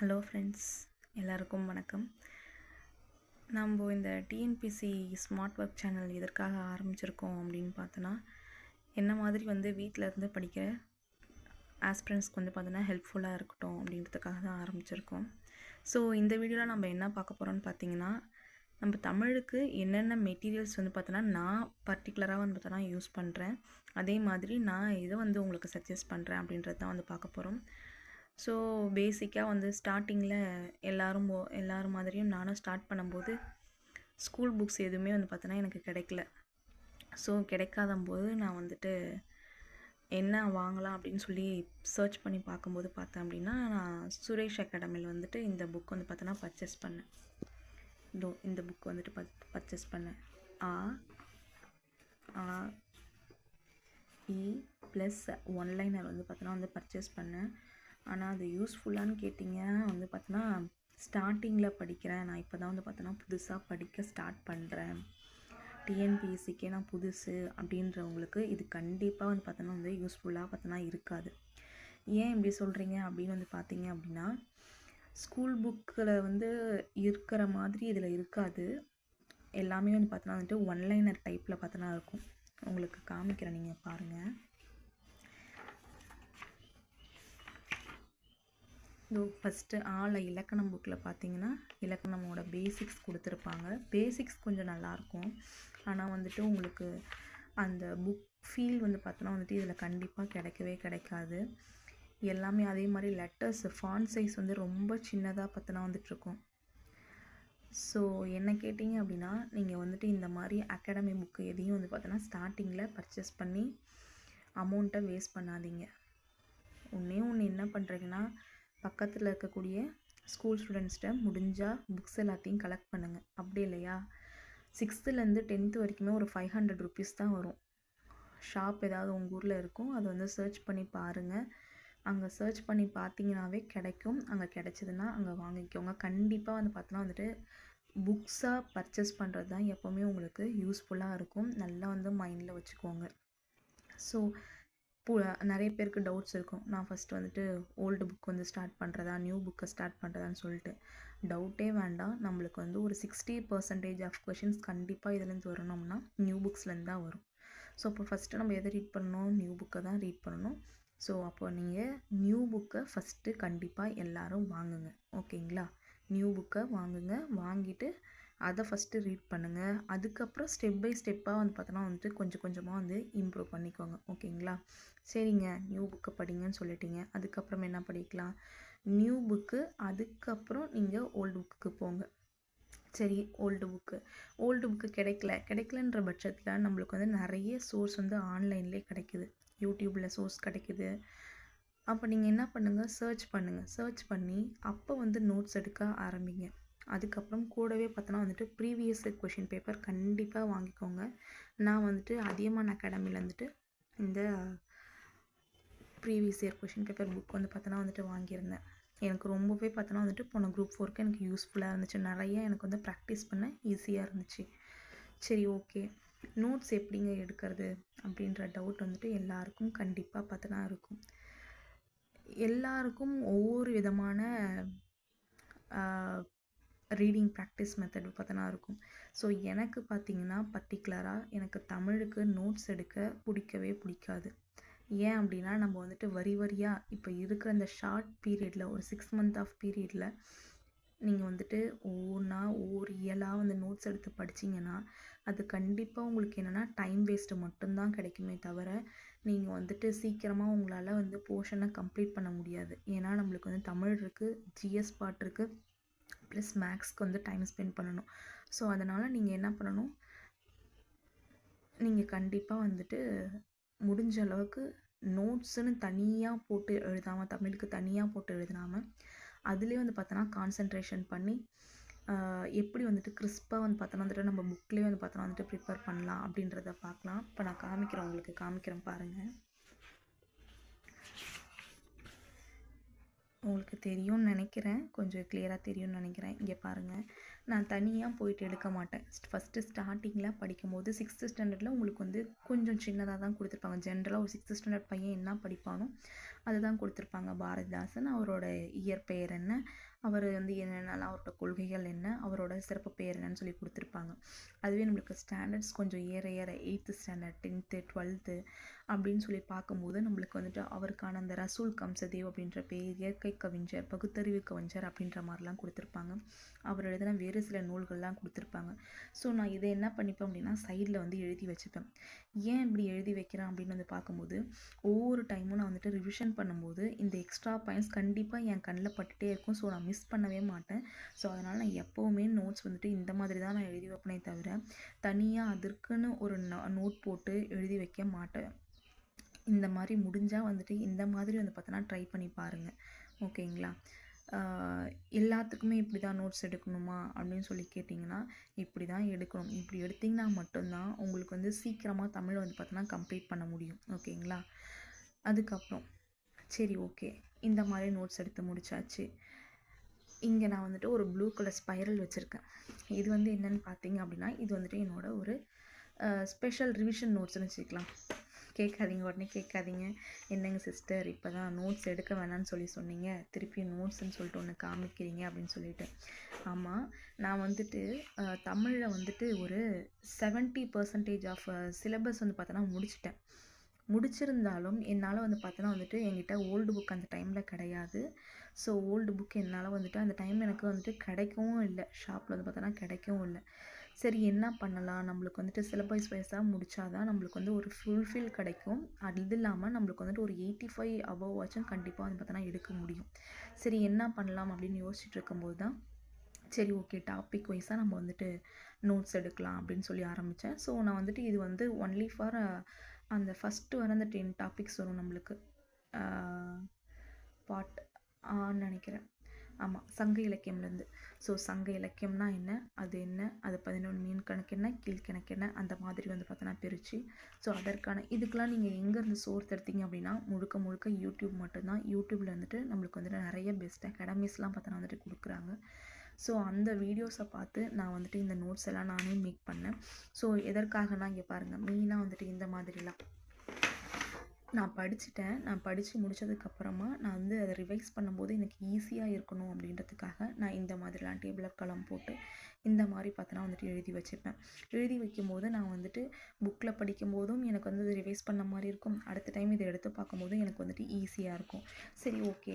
Hello friends எல்லாருக்கும் வணக்கம். நம்ம இந்த டிஎன்பிசி ஸ்மார்ட் ஒர்க் சேனல் எதற்காக ஆரம்பிச்சிருக்கோம் அப்படின்னு பார்த்தோன்னா என்ன மாதிரி வந்து வீட்டில் இருந்து படிக்கிற ஆஸ்பிரண்ட்ஸ்க்கு வந்து பார்த்தோன்னா ஹெல்ப்ஃபுல்லாக இருக்கட்டும் அப்படின்றதுக்காக தான் ஆரம்பிச்சிருக்கோம். ஸோ இந்த வீடியோவில் நம்ம என்ன பார்க்க போகிறோம்னு பார்த்தீங்கன்னா நம்ம தமிழுக்கு என்னென்ன மெட்டீரியல்ஸ் வந்து பார்த்தோன்னா நான் பர்டிகுலராக வந்து பார்த்தோன்னா யூஸ் பண்ணுறேன் அதே மாதிரி நான் இதை வந்து உங்களுக்கு சஜஸ்ட் பண்ணுறேன் அப்படின்றது தான் வந்து பார்க்க போகிறோம் ஸோ பேசிக்காக வந்து ஸ்டார்டிங்கில் எல்லோரும் எல்லோரும் மாதிரியும் நானும் ஸ்டார்ட் பண்ணும்போது ஸ்கூல் புக்ஸ் எதுவுமே வந்து பார்த்தோன்னா எனக்கு கிடைக்கல. ஸோ கிடைக்காத போது நான் வந்துட்டு என்ன வாங்கலாம் அப்படின்னு சொல்லி சர்ச் பண்ணி பார்க்கும்போது பார்த்தேன் அப்படின்னா நான் சுரேஷ் அகாடமியில் வந்துட்டு இந்த புக் வந்து பார்த்தோன்னா பர்ச்சேஸ் பண்ணேன். இதோ இந்த புக் வந்துட்டு பத் பர்ச்சேஸ் பண்ணேன். ஆ ஆ இ ப்ளஸ் ஒன்லைனர் வந்து பார்த்தோன்னா வந்து பர்ச்சேஸ் பண்ணேன். ஆனால் அது யூஸ்ஃபுல்லான்னு கேட்டிங்க. வந்து பார்த்தோன்னா ஸ்டார்டிங்கில் படிக்கிறேன். நான் இப்போ தான் வந்து பார்த்தோன்னா புதுசாக படிக்க ஸ்டார்ட் பண்ணுறேன் டிஎன்பிஎஸ்சிக்கே நான் புதுசு அப்படின்றவங்களுக்கு இது கண்டிப்பாக வந்து பார்த்தோன்னா வந்து யூஸ்ஃபுல்லாக பார்த்தோன்னா இருக்காது. ஏன் இப்படி சொல்கிறீங்க அப்படின்னு வந்து பார்த்தீங்க அப்படின்னா ஸ்கூல் புக்கில் வந்து இருக்கிற மாதிரி இதில் இருக்காது. எல்லாமே வந்து பார்த்தோன்னா வந்துட்டு ஒன்லைனர் டைப்பில் பார்த்தோன்னா இருக்கும். உங்களுக்கு காமிக்கிறேன் நீங்கள் பாருங்கள் இதோ ஃபஸ்ட்டு ஆள இலக்கணம் புக்கில் பார்த்தீங்கன்னா இலக்கணமோட பேசிக்ஸ் கொடுத்துருப்பாங்க. பேசிக்ஸ் கொஞ்சம் நல்லாயிருக்கும் ஆனால் வந்துட்டு உங்களுக்கு அந்த புக் ஃபீல் வந்து பார்த்தோன்னா வந்துட்டு இதில் கண்டிப்பாக கிடைக்கவே கிடைக்காது. எல்லாமே அதே மாதிரி லெட்டர்ஸ் ஃபான் சைஸ் வந்து ரொம்ப சின்னதாக பார்த்தோன்னா வந்துட்டுருக்கும். ஸோ என்ன கேட்டிங்க அப்படின்னா நீங்கள் வந்துட்டு இந்த மாதிரி அகாடமி புக்கு எதையும் வந்து பார்த்தோன்னா ஸ்டார்டிங்கில் பர்ச்சேஸ் பண்ணி அமௌண்ட்டை வேஸ்ட் பண்ணாதீங்க. ஒன்றே ஒன்று என்ன பண்ணுறீங்கன்னா பக்கத்தில் இருக்கக்கூடிய ஸ்கூல் ஸ்டூடெண்ட்ஸ்கிட்ட முடிஞ்சால் புக்ஸ் எல்லாத்தையும் கலெக்ட் பண்ணுங்கள் அப்படி இல்லையா? சிக்ஸ்த்துலேருந்து டென்த்து வரைக்குமே ஒரு ஃபைவ் ஹண்ட்ரட் ருபீஸ் தான் வரும். ஷாப் ஏதாவது உங்கள் ஊரில் இருக்கும் அதை வந்து சர்ச் பண்ணி பாருங்கள் அங்கே சர்ச் பண்ணி பார்த்தீங்கன்னாவே கிடைக்கும். அங்கே கிடச்சிதுன்னா அங்கே வாங்கிக்கோங்க. கண்டிப்பாக வந்து பார்த்தோன்னா வந்துட்டு புக்ஸாக பர்ச்சேஸ் பண்ணுறது தான் எப்போவுமே உங்களுக்கு யூஸ்ஃபுல்லாக இருக்கும். நல்லா வந்து மைண்டில் வச்சுக்கோங்க. ஸோ பு நிறைய பேருக்கு டவுட்ஸ் இருக்கும். நான் ஃபஸ்ட்டு வந்துட்டு ஓல்டு புக் வந்து ஸ்டார்ட் பண்ணுறதா நியூ புக்கை ஸ்டார்ட் பண்ணுறதான்னு சொல்லிட்டு. டவுட்டே வேண்டாம். நம்மளுக்கு வந்து ஒரு சிக்ஸ்டி பர்சன்டேஜ் ஆஃப் கொஷின்ஸ் கண்டிப்பாக இதுலேருந்து வரணும்னா நியூ புக்ஸ்லேருந்து தான் வரும். ஸோ அப்போ ஃபஸ்ட்டு நம்ம எதை ரீட் பண்ணணும்? நியூ புக்கை தான் ரீட் பண்ணணும். ஸோ அப்போ நீங்கள் நியூ புக்கை ஃபஸ்ட்டு கண்டிப்பாக எல்லோரும் வாங்குங்க. ஓகேங்களா நியூ புக்கை வாங்குங்க. வாங்கிட்டு அதை ஃபஸ்ட்டு ரீட் பண்ணுங்கள் அதுக்கப்புறம் ஸ்டெப் பை ஸ்டெப்பாக வந்து பார்த்தோன்னா வந்துட்டு கொஞ்சம் கொஞ்சமாக வந்து இம்ப்ரூவ் பண்ணிக்கோங்க. ஓகேங்களா? சரிங்க. நியூ புக்கை படிங்கன்னு சொல்லிட்டீங்க. அதுக்கப்புறம் என்ன படிக்கலாம்? நியூ புக்கு அதுக்கப்புறம் நீங்கள் ஓல்டு புக்குக்கு போங்க. சரி ஓல்டு புக்கு ஓல்டு புக்கு கிடைக்கல. கிடைக்கலன்ற பட்சத்தில் நம்மளுக்கு வந்து நிறைய சோர்ஸ் வந்து ஆன்லைன்லேயே கிடைக்குது. யூடியூப்பில் சோர்ஸ் கிடைக்குது. அப்போ நீங்கள் என்ன பண்ணுங்கள் சர்ச் பண்ணுங்கள் சர்ச் பண்ணி அப்போ வந்து நோட்ஸ் எடுக்க ஆரம்பிங்க. அதுக்கப்புறம் கூடவே பார்த்தோன்னா வந்துட்டு ப்ரீவியஸ் கொஷின் பேப்பர் கண்டிப்பாக வாங்கிக்கோங்க. நான் வந்துட்டு அதியமான் அகாடமியில் வந்துட்டு இந்த previous year question paper book வந்து பார்த்தோன்னா வந்துட்டு வாங்கியிருந்தேன். எனக்கு ரொம்பவே பார்த்தோன்னா வந்துட்டு போன குரூப் ஃபோருக்கு எனக்கு யூஸ்ஃபுல்லாக இருந்துச்சு. நிறைய எனக்கு வந்து ப்ராக்டிஸ் பண்ண ஈஸியாக இருந்துச்சு. சரி ஓகே நோட்ஸ் எப்படிங்க எடுக்கிறது அப்படின்ற டவுட் வந்துட்டு எல்லாருக்கும் கண்டிப்பாக பார்த்தோன்னா இருக்கும். எல்லாருக்கும் ஒவ்வொரு விதமான ரீடிங் ப்ராக்டிஸ் மெத்தட் பார்த்தனா இருக்கும். ஸோ எனக்கு பார்த்திங்கன்னா பர்டிகுலராக எனக்கு தமிழுக்கு நோட்ஸ் எடுக்க பிடிக்கவே பிடிக்காது. ஏன் அப்படின்னா நம்ம வந்துட்டு வரி வரியாக இப்போ இருக்கிற இந்த ஷார்ட் பீரியடில் ஒரு சிக்ஸ் மந்த் ஆஃப் பீரியடில் நீங்கள் வந்துட்டு ஒவ்வொன்றா ஒவ்வொரு இயலாக வந்து நோட்ஸ் எடுத்து படிச்சிங்கன்னா அது கண்டிப்பாக உங்களுக்கு என்னென்னா டைம் வேஸ்ட்டு மட்டும்தான் கிடைக்குமே தவிர நீங்கள் வந்துட்டு சீக்கிரமாக உங்களால் வந்து போர்ஷனை கம்ப்ளீட் பண்ண முடியாது. ஏன்னா நம்மளுக்கு வந்து தமிழ் இருக்குது ஜிஎஸ் பாட் இருக்குது ப்ளஸ் மேக்ஸ்க்கு வந்து டைம் ஸ்பெண்ட் பண்ணணும். ஸோ அதனால் நீங்கள் என்ன பண்ணணும்? நீங்கள் கண்டிப்பாக வந்துட்டு முடிஞ்ச அளவுக்கு நோட்ஸுன்னு தனியாக போட்டு எழுதாமல் தமிழுக்கு தனியாக போட்டு எழுதினாமல் அதுலேயே வந்து பார்த்தோன்னா கான்சன்ட்ரேஷன் பண்ணி எப்படி வந்துட்டு கிறிஸ்பாக வந்து பார்த்தோன்னா வந்துட்டு நம்ம புக்லேயே வந்து பார்த்தோன்னா வந்துட்டு ப்ரிப்பேர் பண்ணலாம் அப்படின்றத பார்க்கலாம் இப்போ நான் காமிக்கிறேன் உங்களுக்கு காமிக்கிறேன் பாருங்கள் உங்களுக்கு தெரியும்னு நினைக்கிறேன். கொஞ்சம் கிளியராக தெரியும்னு நினைக்கிறேன். இங்கே பாருங்கள் நான் தனியாக போயிட்டு எடுக்க மாட்டேன். ஃபஸ்ட்டு ஸ்டார்டிங்கில் படிக்கும்போது சிக்ஸ்த்து ஸ்டாண்டர்டில் உங்களுக்கு வந்து கொஞ்சம் சின்னதாக தான் கொடுத்துருப்பாங்க. ஜென்ரலாக ஒரு சிக்ஸ்த்து ஸ்டாண்டர்ட் பையன் என்ன படிப்பானோ அதுதான் கொடுத்துருப்பாங்க. பாரதிதாசன் அவரோட இயற்பெயர் என்ன? அவர் வந்து என்னென்னலாம் அவரோட கொள்கைகள் என்ன? அவரோட சிறப்பு பெயர் என்னன்னு சொல்லி கொடுத்துருப்பாங்க. அதுவே நம்மளுக்கு ஸ்டாண்டர்ட்ஸ் கொஞ்சம் ஏற ஏற எயித்து ஸ்டாண்டர்ட் டென்த்து டுவெல்த்து அப்படின்னு சொல்லி பார்க்கும்போது நம்மளுக்கு வந்துட்டு அவருக்கான அந்த ரசூல் கம்சதேவ் அப்படின்ற பேர் இயற்கை கவிஞர் பகுத்தறிவு கவிஞர் அப்படின்ற மாதிரிலாம் கொடுத்துருப்பாங்க. அவர் எழுதின வேறு சில நூல்கள்லாம் கொடுத்துருப்பாங்க. ஸோ நான் இதை என்ன பண்ணிப்பேன் அப்படின்னா சைடில் வந்து எழுதி வச்சுப்பேன். ஏன் இப்படி எழுதி வைக்கிறேன் அப்படின்னு வந்து பார்க்கும்போது ஒவ்வொரு டைமும் நான் வந்துட்டு ரிவிஷன் பண்ணும்போது இந்த எக்ஸ்ட்ரா பாயிண்ட்ஸ் கண்டிப்பாக என் கண்ணில் பட்டுகிட்டே இருக்கும். ஸோ நான் மிஸ் பண்ணவே மாட்டேன். ஸோ அதனால் நான் எப்போவுமே நோட்ஸ் வந்துட்டு இந்த மாதிரி தான் நான் எழுதி வைப்பேனே தவிர தனியாக அதற்குன்னு ஒரு நோட் போட்டு எழுதி வைக்க மாட்டேன். இந்த மாதிரி முடிஞ்சால் வந்துட்டு இந்த மாதிரி வந்து பார்த்தோன்னா ட்ரை பண்ணி பாருங்கள் ஓகேங்களா? எல்லாத்துக்குமே இப்படி தான் நோட்ஸ் எடுக்கணுமா அப்படின்னு சொல்லி கேட்டிங்கன்னா இப்படி தான் எடுக்கணும். இப்படி எடுத்திங்கன்னா மட்டும்தான் உங்களுக்கு வந்து சீக்கிரமாக தமிழ் வந்து பார்த்தோன்னா கம்ப்ளீட் பண்ண முடியும். ஓகேங்களா? அதுக்கப்புறம் சரி ஓகே. இந்த மாதிரி நோட்ஸ் எடுத்து முடிச்சாச்சு. இங்கே நான் வந்துட்டு ஒரு ப்ளூ கலர் ஸ்பைரல் வச்சுருக்கேன். இது வந்து என்னென்னு பார்த்தீங்க அப்படின்னா இது வந்துட்டு என்னோட ஒரு ஸ்பெஷல் ரிவிஷன் நோட்ஸ்னு வச்சுக்கலாம். கேட்காதீங்க உடனே கேட்காதீங்க. என்னங்க சிஸ்டர் இப்போ தான் நோட்ஸ் எடுக்க வேணாம்னு சொல்லி சொன்னீங்க. திருப்பி நோட்ஸ்ன்னு சொல்லிட்டு ஒன்று காமிக்கிறீங்க அப்படின்னு சொல்லிட்டு. ஆமாம் நான் வந்துட்டு தமிழில் வந்துட்டு ஒரு செவன்ட்டி பர்சன்டேஜ் ஆஃப் சிலபஸ் வந்து பார்த்தோன்னா முடிச்சிட்டேன். முடிச்சிருந்தாலும் என்னால் வந்து பார்த்தோன்னா வந்துட்டு என்கிட்ட ஓல்டு புக் அந்த டைமில் கிடையாது. ஸோ ஓல்டு புக் என்னால் வந்துட்டு அந்த டைம் எனக்கு வந்துட்டு கிடைக்கவும் இல்லை. ஷாப்பில் வந்து பார்த்தோன்னா கிடைக்கவும் இல்லை. சரி என்ன பண்ணலாம்? நம்மளுக்கு வந்துட்டு சிலபஸ் வைஸாக முடித்தா தான் நம்மளுக்கு வந்து ஒரு ஃபுல்ஃபில் கிடைக்கும். அது இல்லாமல் நம்மளுக்கு வந்துட்டு ஒரு எயிட்டி ஃபைவ் அபவ் வாச்சும் கண்டிப்பாக வந்து பார்த்தோன்னா எடுக்க முடியும். சரி என்ன பண்ணலாம் அப்படின்னு யோசிச்சுட்டு இருக்கும்போது தான் சரி ஓகே டாபிக் வைஸாக நம்ம வந்துட்டு நோட்ஸ் எடுக்கலாம் அப்படின்னு சொல்லி ஆரம்பித்தேன் ஸோ நான் வந்துட்டு இது வந்து ஒன்லி ஃபார் அந்த ஃபஸ்ட்டு வர அந்த டென் டாபிக்ஸ் வரும் நம்மளுக்கு. பாட் ஆன்னு நினைக்கிறேன். ஆமாம் சங்க இலக்கியம்லேருந்து. ஸோ சங்க இலக்கியம்னா என்ன? அது என்ன? அது பதினொன்று மீன் கணக்கு என்ன? கீழ்கணக்கு என்ன? அந்த மாதிரி வந்து பார்த்தோன்னா பிரித்து ஸோ அதற்கான இதுக்கெலாம் நீங்கள் எங்கேருந்து சோர்ஸ் எடுத்தீங்க அப்படின்னா முழுக்க முழுக்க யூடியூப் மட்டும்தான். யூடியூப்பில் வந்துட்டு நம்மளுக்கு வந்துட்டு நிறைய பெஸ்ட் அகாடமிஸ்லாம் பார்த்தோன்னா வந்துட்டு கொடுக்குறாங்க. ஸோ அந்த வீடியோஸை பார்த்து நான் வந்துட்டு இந்த நோட்ஸ் எல்லாம் நானே மேக் பண்ணேன். ஸோ எதற்காகனா இங்கே பாருங்கள் மெயினாக வந்துட்டு இந்த மாதிரிலாம். நான் படிச்சுட்டேன். நான் படித்து முடித்ததுக்கப்புறமா நான் வந்து அதை ரிவைஸ் பண்ணும்போது எனக்கு ஈஸியாக இருக்கணும் அப்படின்றதுக்காக நான் இந்த மாதிரிலாம் டேபிள் கலம் போட்டு இந்த மாதிரி பார்த்தனா வந்துட்டு எழுதி வச்சுப்பேன் எழுதி வைக்கும்போது நான் வந்துட்டு புக்கில் படிக்கும்போதும் எனக்கு வந்து அது ரிவைஸ் பண்ண மாதிரி இருக்கும். அடுத்த டைம் இதை எடுத்து பார்க்கும்போதும் எனக்கு வந்துட்டு ஈஸியாக இருக்கும். சரி ஓகே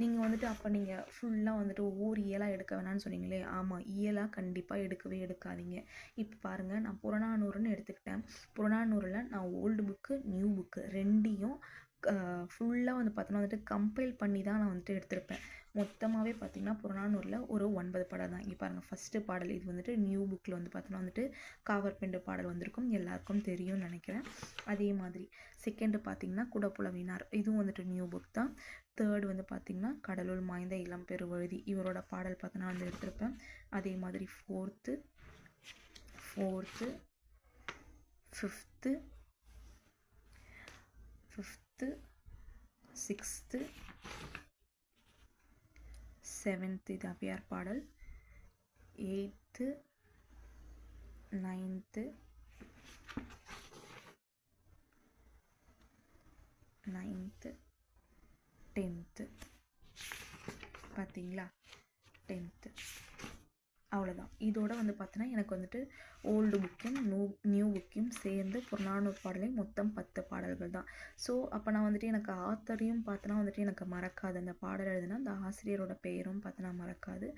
நீங்கள் வந்துட்டு அப்போ நீங்கள் ஃபுல்லாக வந்துட்டு ஒவ்வொரு இயலாக எடுக்க வேணாம்னு சொன்னீங்களே. ஆமாம் இயலாக கண்டிப்பாக எடுக்கவே எடுக்காதீங்க. இப்போ பாருங்கள் நான் புறநானூறுன்னு எடுத்துக்கிட்டேன். புறநானூறில் நான் ஓல்டு புக்கு நியூ புக்கு ரெண்டு ஸ்டோரியும் ஃபுல்லாக வந்து பார்த்தோன்னா வந்துட்டு கம்பைல் பண்ணி தான் நான் வந்துட்டு எடுத்திருப்பேன். மொத்தமாகவே பார்த்திங்கன்னா புறநானூரில் ஒரு ஒன்பது பாடல் தான். இங்கே பாருங்கள் ஃபஸ்ட்டு பாடல் இது வந்துட்டு நியூ புக்கில் வந்து பார்த்தோன்னா வந்துட்டு காவற்பெண்டு பாடல் வந்திருக்கும். எல்லாருக்கும் தெரியும்னு நினைக்கிறேன். அதே மாதிரி செகண்டு பார்த்திங்கன்னா குடப்புலவினார். இதுவும் வந்துட்டு நியூ புக் தான். தேர்டு வந்து பார்த்திங்கன்னா கடலுள் மாய்ந்த இளம் பெருவழுதி இவரோட பாடல் பார்த்தோன்னா வந்து எடுத்திருப்பேன். அதே மாதிரி fourth fourth fifth fifth sixth seventh இது அவ்வையார் பாடல். எயித்து நைன்த்து நைன்த்து டென்த்து பார்த்தீங்களா டென்த்து அவ்வளோதான் இதோட வந்து பார்த்தோன்னா எனக்கு வந்துட்டு ஓல்டு புக்கையும் நியூ நியூ புக்கையும் சேர்ந்து புறநானூறு பாடலையும் மொத்தம் பத்து பாடல்கள் தான். ஸோ அப்போ நான் வந்துட்டு எனக்கு ஆத்தரையும் பார்த்தோன்னா வந்துட்டு எனக்கு மறக்காது. அந்த பாடல் எழுதுனா அந்த ஆசிரியரோட பெயரும் பார்த்தோன்னா மறக்காது.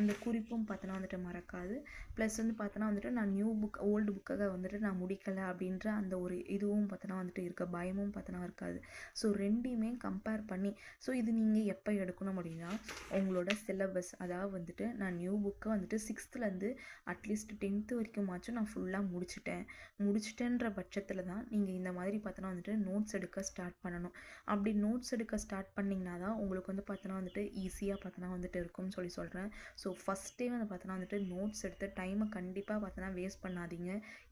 அந்த குறிப்பும் பார்த்தோன்னா வந்துட்டு மறக்காது. ப்ளஸ் வந்து பார்த்தோன்னா வந்துட்டு நான் நியூ புக் ஓல்டு புக்காக வந்துட்டு நான் முடிக்கலை அப்படின்ற அந்த ஒரு இதுவும் பார்த்தோன்னா வந்துட்டு இருக்க பயமும் பார்த்தோன்னா இருக்காது. ஸோ ரெண்டையுமே கம்பேர் பண்ணி ஸோ இது நீங்கள் எப்போ எடுக்கணும் அப்படின்னா உங்களோட சிலபஸ் அதாவது வந்துட்டு நான் நியூ புக்கை வந்துட்டு சிக்ஸ்த்துலேருந்து அட்லீஸ்ட் டென்த்து வரைக்குமாச்சும் நான் ஃபுல்லாக முடிச்சிட்டேன். முடிச்சிட்டேன்ற பட்சத்தில் தான் நீங்கள் இந்த மாதிரி பார்த்தோன்னா வந்துட்டு நோட்ஸ் எடுக்க ஸ்டார்ட் பண்ணணும். அப்படி நோட்ஸ் எடுக்க ஸ்டார்ட் பண்ணிங்கன்னா தான் உங்களுக்கு வந்து பார்த்தோன்னா வந்துட்டு ஈஸியாக பார்த்தோன்னா வந்துட்டு இருக்கும்னு சொல்லி சொல்கிறேன் ஸோ ஃபஸ்ட்டே வந்து பார்த்தோன்னா வந்துட்டு நோட்ஸ் எடுத்து டைமை கண்டிப்பாக பார்த்தோன்னா வேஸ்ட் பண்ணாதீங்க.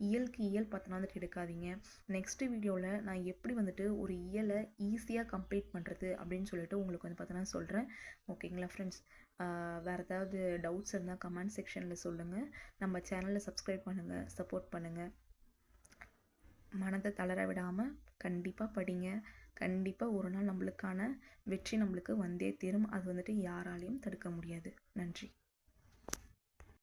இயலுக்கு இயல் பார்த்தோன்னா வந்துட்டு எடுக்காதீங்க. நெக்ஸ்ட் வீடியோவில் நான் எப்படி வந்துட்டு ஒரு இயலை ஈஸியாக கம்ப்ளீட் பண்ணுறது அப்படின்னு சொல்லிட்டு உங்களுக்கு வந்து பார்த்தோன்னா சொல்கிறேன் ஓகேங்களா ஃப்ரெண்ட்ஸ் வேறு ஏதாவது டவுட்ஸ் இருந்தால் கமெண்ட் செக்ஷனில் சொல்லுங்கள் நம்ம சேனலை சப்ஸ்கிரைப் பண்ணுங்கள் சப்போர்ட் பண்ணுங்கள் மனதை தளர விடாமல் கண்டிப்பாக படிங்க. கண்டிப்பாக ஒரு நாள் நம்மளுக்கான வெற்றி நம்மளுக்கு வந்தே தீரும். அது வந்துட்டு யாராலையும் தடுக்க முடியாது. நன்றி.